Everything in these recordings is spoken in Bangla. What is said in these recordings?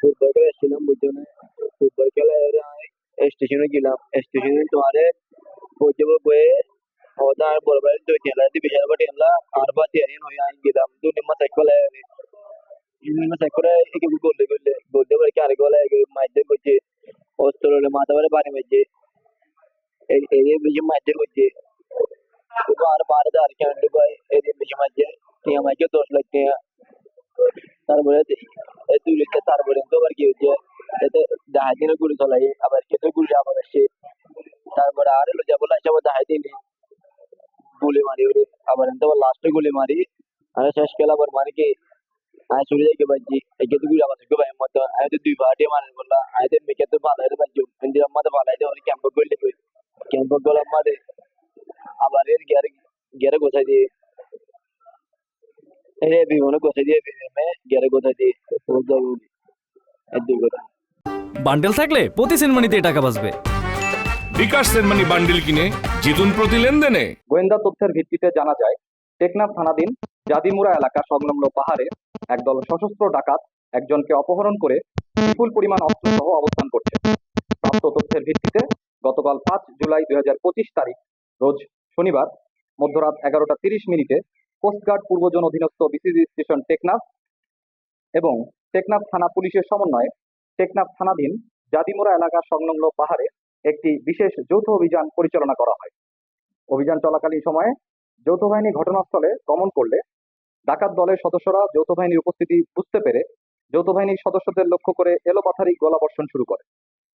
खूब बड़े शिलम बुजोने खूब बड़के लायो हांवें स्टेशनार गेला. स्टेशनार तुवारे पोजो गोये होदा हांवें बरोबर दोतेला ती बेजार पाटी येला आरबा ती हरीन होया हांवें गेला तूं निम्मा सायकल लायो हांवें निम्मा सायकल एक एक गोल्ले गोल्ले गोल्ले बरके आरे गोल आयो माजे बजे वस्तुले मातावरे बारे बजे एरिया बजे माजे बजे बार बार दार के अंडू भाई एरिया बजे माजे यहाँ माजे दोस्त लगते हैं এতে দেখা দিনে গুলি চলাই আবার কেটে গুলি আবার আসছে তারপরে আর এলো যাবো লাইসে আবার দেখা দিনে গুলি মারি ওরে আবার এনতে আবার লাস্টে গুলি মারি আর শেষ খেলা আবার মারি কি আমি চলে যাই কে বাজি এই কেটে গুলি আবার থেকে ভাই মত আমি তো দুই পার্টি মারেন বললা আমি তো মেকে তো ভালো হয়ে বাজি কিন্তু আমাদের ভালো হয়ে ওরে ক্যাম্প করলে ক্যাম্প করলে আমাদের আবার এর গিয়ারে গিয়ারে গোছাই দিয়ে এ বিমানে গোছাই দিয়ে বিমানে গিয়ারে গোছাই দিয়ে খুব জরুরি এই দুই কথা বান্ডেল থাকলে প্রতি সেনমানিতে টাকা বাঁচবে। বিকাশ সেনমানি বান্ডিল কিনে জিতুন প্রতি লেনদেনে। গোয়েন্দা তথ্যের ভিত্তিতে জানা যায় টেকনাফ থানাধীন জাদিমুরা এলাকা সংলগ্ন পাহাড়ে একদল সশস্ত্র ডাকাত একজনকে অপহরণ করে বিপুল পরিমাণ অস্ত্র সহ অবস্থান করছে। প্রাপ্ত তথ্যের ভিত্তিতে গতকাল পাঁচ জুলাই দুই হাজার পঁচিশ তারিখ রোজ শনিবার মধ্যরাত এগারোটা তিরিশ মিনিটে কোস্টগার্ড পূর্বজন অধীনস্থ বিসিজি স্টেশন টেকনাফ এবং টেকনাফ থানা পুলিশের সমন্বয়ে টেকনাফ থানাধীন জাদিমুরা এলাকা সংলগ্ন পাহাড়ে একটি বিশেষ যৌথ অভিযান পরিচালনা করা হয়। অভিযান চলাকালীন সময়ে যৌথ বাহিনী ঘটনাস্থলে গমন করলে ডাকাত দলের সদস্যরা যৌথ বাহিনীর উপস্থিতি বুঝতে পেরে যৌথ বাহিনীর সদস্যদের লক্ষ্য করে এলোপাথারি গোলাবর্ষণ শুরু করে।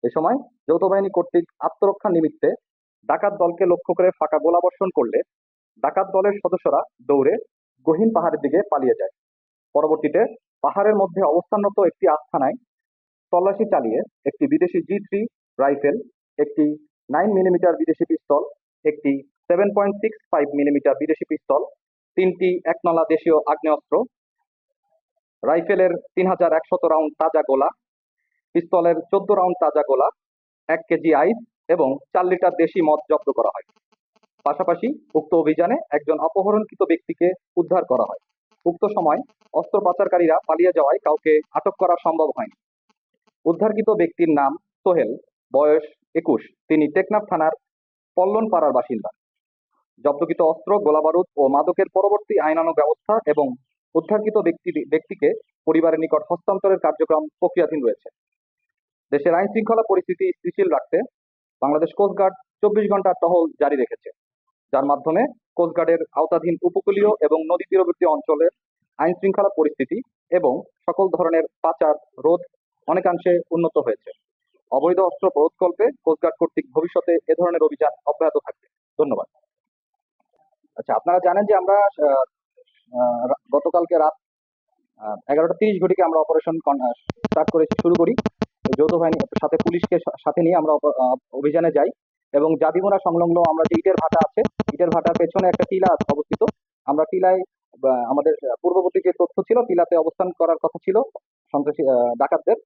এ সময় যৌথ বাহিনী কর্তৃক আত্মরক্ষা নিমিত্তে ডাকাত দলকে লক্ষ্য করে ফাঁকা গোলাবর্ষণ করলে ডাকাত দলের সদস্যরা দৌড়ে গহীন পাহাড়ের দিকে পালিয়ে যায়। পরবর্তীতে পাহাড়ের মধ্যে অবস্থানরত একটি আস্থানায় তল্লাশি চালিয়ে একটি বিদেশি জি থ্রি রাইফেল একটি নাইন মিলিমিটার বিদেশি পিস্তল একটি seven point six five millimetre বিদেশি পিস্তল তিনটি একনলা দেশীয় আগ্নেয়াস্ত্র রাইফেলের তিন হাজার একশত রাউন্ড তাজা গোলা পিস্তলের চোদ্দ রাউন্ড তাজা গোলা, এক কেজি আইস এবং চার লিটার দেশি মদ জব্দ করা হয়। পাশাপাশি উক্ত অভিযানে একজন অপহরণকৃত ব্যক্তিকে উদ্ধার করা হয়। উক্ত সময় অস্ত্র পাচারকারীরা পালিয়ে যাওয়ায় কাউকে আটক করা সম্ভব হয়নি। উদ্ধারকৃত ব্যক্তির নাম সোহেল, বয়স একুশ। তিনি টেকনাফ থানার পল্লন পাড়ার বাসিন্দা। জব্দকৃত অস্ত্র, গোলাবারুদ ও মাদকের পরবর্তী আইনানুগ ব্যবস্থা এবং উদ্ধারকৃত ব্যক্তি ব্যক্তিকে পরিবারের নিকট হস্তান্তরের কার্যক্রম প্রক্রিয়াধীন রয়েছে। দেশের আইন শৃঙ্খলা পরিস্থিতি স্থিতিশীল রাখতে বাংলাদেশ কোস্টগার্ড চব্বিশ ঘণ্টা টহল জারি রেখেছে। যার মাধ্যমে কোস্টগার্ডের আওতাধীন উপকূলীয় এবং নদী তীরবর্তী অঞ্চলের আইন শৃঙ্খলা পরিস্থিতি এবং সকল ধরনের পাচার, রোধ অনেকাংশে উন্নত হয়েছে। অবৈধ অস্ত্র রোধকল্পে কোস্টগার্ড কর্তৃক ভবিষ্যতে এ ধরনের অভিযান অব্যাহত থাকবে। ধন্যবাদ। আচ্ছা আপনারা জানেন যে আমরা গতকালকে রাত এগারোটা তিরিশ ঘটিকে আমরা অপারেশন স্টার্ট করেছি, শুরু করি। যৌথ বাহিনীর সাথে পুলিশকে সাথে নিয়ে আমরা অভিযানে যাই এবং জাদিমোড়া সংলগ্ন আমরা যে ইটের ভাটা আছে, ইটের ভাটার পেছনে একটা টিলা অবস্থিত। আমরা টিলায় আমাদের পূর্ববর্তী যে তথ্য ছিল, টিলাতে অবস্থান করার কথা ছিল সন্ত্রাসী ডাকাতদের।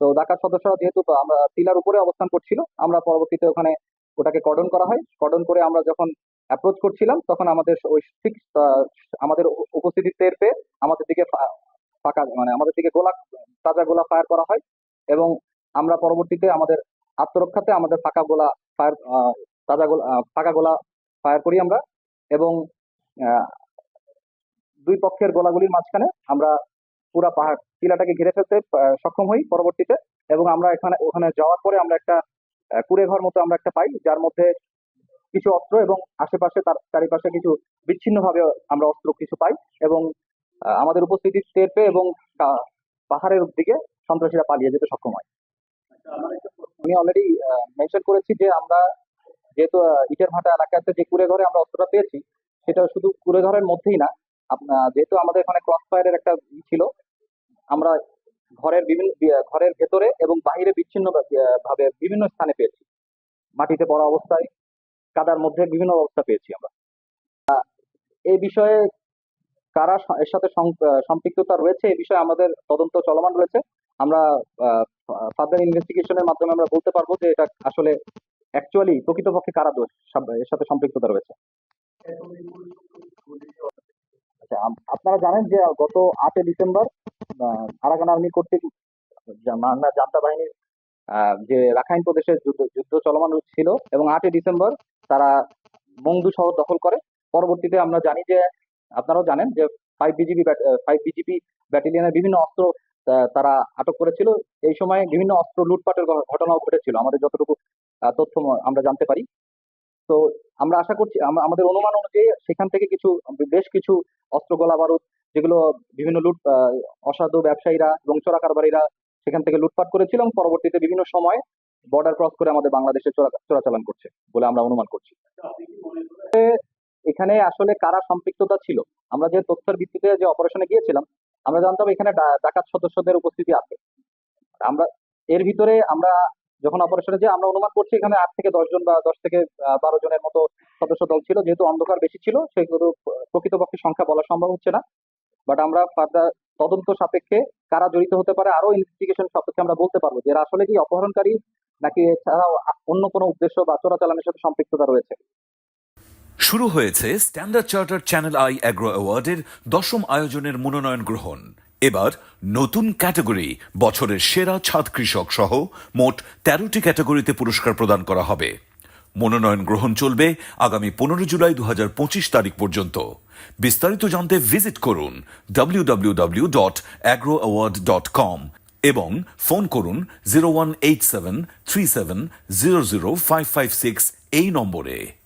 তো ডাকাত সদস্যরা যেহেতু আমরা টিলার উপরে অবস্থান করছিল, আমরা পরবর্তীতে ওখানে ওটাকে কর্ডন করা হয়। কর্ডন করে আমরা যখন অ্যাপ্রোচ করছিলাম, তখন আমাদের ওই ঠিক আমাদের উপ- উপস্থিতি টের পেয়ে আমাদের দিকে ফাঁকা মানে আমাদের দিকে গোলা, তাজা গোলা ফায়ার করা হয় এবং আমরা পরবর্তীতে আমাদের আত্মরক্ষাতে আমাদের ফাঁকা গোলা ফায়ার তাজা গোলা ফাঁকা গোলা ফায়ার করি আমরা এবং দুই পক্ষের গোলাগুলির মাঝখানে আমরা পুরা পাহাড়, টিলাটাকে ঘিরে ফেলতে সক্ষম হই পরবর্তীতে। এবং আমরা এখানে, ওখানে যাওয়ার পরে আমরা একটা কুড়ে ঘর মতো আমরা একটা পাই, যার মধ্যে কিছু অস্ত্র এবং আশেপাশে তার চারিপাশে কিছু বিচ্ছিন্নভাবে আমরা অস্ত্র কিছু পাই এবং আমাদের উপস্থিতি টের পেয়ে এবং পাহাড়ের দিকে সন্ত্রাসীরা পালিয়ে যেতে সক্ষম হয়। আমি অলরেডি মেনশন করেছি যে আমরা যেহেতু ইটের ভাটা এলাকাতে যে কুড়ে ঘরে আমরা অস্ত্রটা পেয়েছি, সেটা শুধু কুড়ে ঘরের মধ্যেই না যেহেতু আমাদের এখানে ক্রস ফায়ারের একটা ই ছিল, আমরা ঘরের বিভিন্ন, ঘরের ভেতরে এবং বাহিরে বিচ্ছিন্ন ভাবে বিভিন্ন স্থানে পেয়েছি। মাটিতে পড়া অবস্থায়, কাদার মধ্যে বিভিন্ন অবস্থা পেয়েছি আমরা। এই বিষয়ে কারা এর সাথে সম্পৃক্ততা রয়েছে এই বিষয়ে আমাদের তদন্ত চলমান রয়েছে। আমরা ফার্দার ইনভেস্টিগেশনের মাধ্যমে আমরা বলতে পারব যে এটা আসলে অ্যাকচুয়ালি প্রকৃতপক্ষে কারা দোষ এর সাথে সম্পৃক্ততা রয়েছে। আচ্ছা আপনারা জানেন যে গত আটই ডিসেম্বর আরাকান আর্মি কর্তৃক মান্না জান্তা বাহিনীর যে রাখাইন প্রদেশের যুদ্ধ যুদ্ধ চলমান ছিল এবং আটই ডিসেম্বর তারা মংদু শহর দখল করে। পরবর্তীতে আমরা জানি যে, আপনারাও জানেন যে ফাইভ বিজিবি ফাইভ বিজিপি ব্যাটালিয়নের বিভিন্ন অস্ত্র তারা আটক করেছিল। এই সময় বিভিন্ন অস্ত্র লুটপাটের ঘটনাও ঘটেছিল। আমাদের যতটুকু তথ্য আমরা জানতে পারি। তো আমরা আশা করছি আমাদের অনুমান অনুযায়ী সেখান থেকে কিছু, বেশ কিছু অস্ত্র, গোলা বারুদ, যেগুলো বিভিন্ন লুট অসাধু ব্যবসায়ীরা এবং চোরা কারবারিরা সেখান থেকে লুটপাট করেছিল এবং পরবর্তীতে বিভিন্ন সময় বর্ডার ক্রস করে আমাদের বাংলাদেশে চোরা, চোরাচালান করছে বলে আমরা অনুমান করছি। এখানে আসলে কারা সম্পৃক্ততা ছিল? আমরা যে তথ্যের ভিত্তিতে যে অপারেশনে গিয়েছিলাম, আমরা জানতাম এখানে ডাকাত সদস্যদের উপস্থিতি আছে। আমরা, এর ভিতরে আমরা যখন অপারেশনে যে আমরা অনুমান করছি এখানে আট থেকে দশ জন বা দশ থেকে বারো জনের মতো সদস্য দল ছিল, যেহেতু অন্ধকার বেশি ছিল সেগুলো প্রকৃতপক্ষে সংখ্যা বলা সম্ভব হচ্ছে না। বাট আমরা ফার্দার তদন্ত সাপেক্ষে কারা জড়িত হতে পারে আরও ইনভেস্টিগেশন সাপেক্ষে আমরা বলতে পারব যে আসলে কি অপহরণকারী নাকি এছাড়াও অন্য কোনো উদ্দেশ্য বা চোরাচালানের সাথে সম্পৃক্ততা রয়েছে। শুরু হয়েছে Standard Chartered Channel I agro অ্যাওয়ার্ডের দশম আয়োজনের মনোনয়ন গ্রহণ। এবার নতুন ক্যাটাগরি বছরের সেরা ছাদ কৃষক সহ মোট তেরোটি ক্যাটাগরিতে পুরস্কার প্রদান করা হবে। মনোনয়ন গ্রহণ চলবে আগামী পনেরো জুলাই দু হাজার পঁচিশ তারিখ পর্যন্ত। বিস্তারিত জানতে ভিজিট করুন www.agroaward.com dot agro award dot com এবং ফোন করুন zero one eight seven three seven zero zero five five six এই নম্বরে।